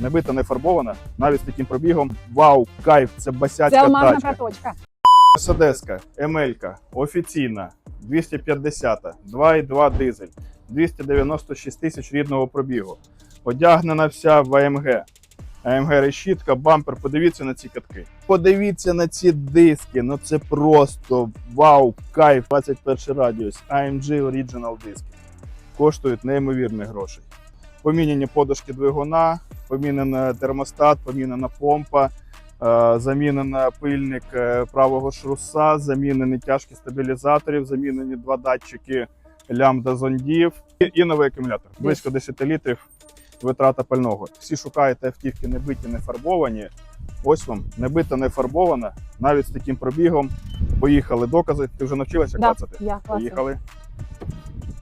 Не бита, не фарбована, навіть з таким пробігом. Вау, кайф, це Це басяцька алмазна тачка. проточка. Мерседеска, Емелька, офіційна, 250, 2,2 дизель, 296 тисяч рідного пробігу. Одягнена вся в АМГ. АМГ решітка, бампер. Подивіться на ці катки. Подивіться на ці диски. Ну це просто вау, кайф. 21 радіус. AMG Original диски. Коштують неймовірних грошей. Поміняні подушки двигуна, помінена термостат, помінена помпа. Е, Замінена пильник е, правого шруса, замінені тяжкі стабілізаторів, замінені два датчики лямбда зондів і, і новий акумулятор. Близько 10 літрів витрата пального. Всі шукаєте автівки не биті, не фарбовані. Ось вам не бита, не фарбована, навіть з таким пробігом. Поїхали докази. Ти вже навчилася Да, клацати? я класна. Поїхали.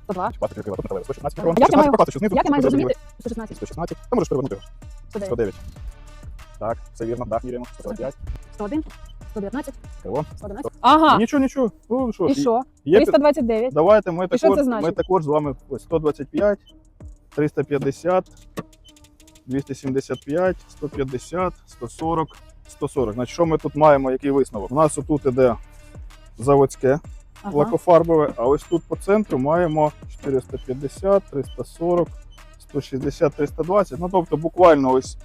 102. Бачите, який тут 116 А мікрон. як я маю- Покласти, що знизу, Як я маю зрозуміти? 116, 116. Та можеш перевернути його. 109, 109. Так, все вірно, так, міряємо. 145. 101, 119, Крило. 111. Ага, Нічого, нічого. Ну що і що? є під- 329. Давайте ми що також, це значить? ми також з вами ось 125, 350, 275, 150, 140, 140. Значить, що ми тут маємо, який висновок? У нас отут іде заводське. Лакофарбове, а ось тут по центру маємо 450, 340, 160, 320. Ну тобто буквально ось,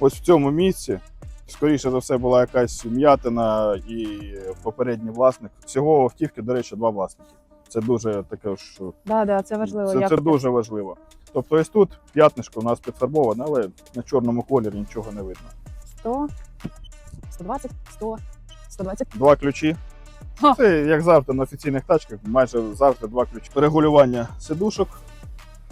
ось в цьому місці. Скоріше за все була якась м'ятина і попередній власник. Всього автівки, до речі, два власники. Це дуже таке ж Да, да, це важливо. це, як це дуже важливо. Тобто ось тут п'ятнишко у нас підфарбоване, але на чорному кольорі нічого не видно. 100, 120, 100, 120. Два ключі. Ха. Це як завжди на офіційних тачках, майже завжди два ключі. Регулювання сидушок.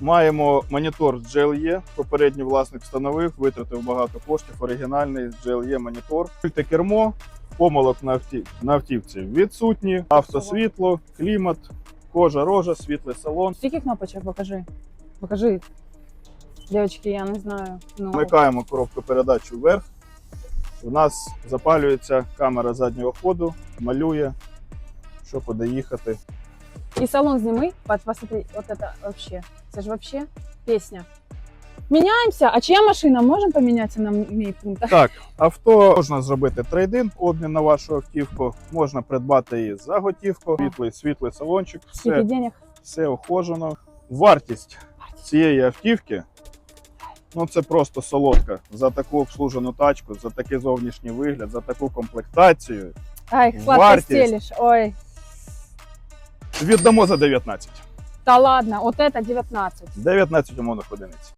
Маємо монітор з GLE. Попередній власник встановив, витратив багато коштів. Оригінальний GLE монітор. Пульте кермо, помилок на, авті... на автівці відсутні, автосвітло, клімат, кожа рожа, світлий салон. Скільки кнопочок покажи? Покажи. Дівчатки, я не знаю. Ну, Вмикаємо коробку передач вверх. У нас запалюється камера заднього ходу, малює, що куди їхати. І салон зніми, Пат, посмотри, вот это вообще. Це ж вообще пісня. Міняємося, а чия машина? Можемо помінятися на мій пункт? Так, авто можна зробити трейдин, обмін на вашу автівку, можна придбати її за готівку, світлий, світлий салончик, Скільки все, денег? все охожено. Вартість цієї автівки. Ну, це просто солодка за таку обслужену тачку, за такий зовнішній вигляд, за таку комплектацію. Ай, сладко Вартість. стелиш. Ой, Віддамо за 19. та ладно, от это 19. 19 умовних одиниць.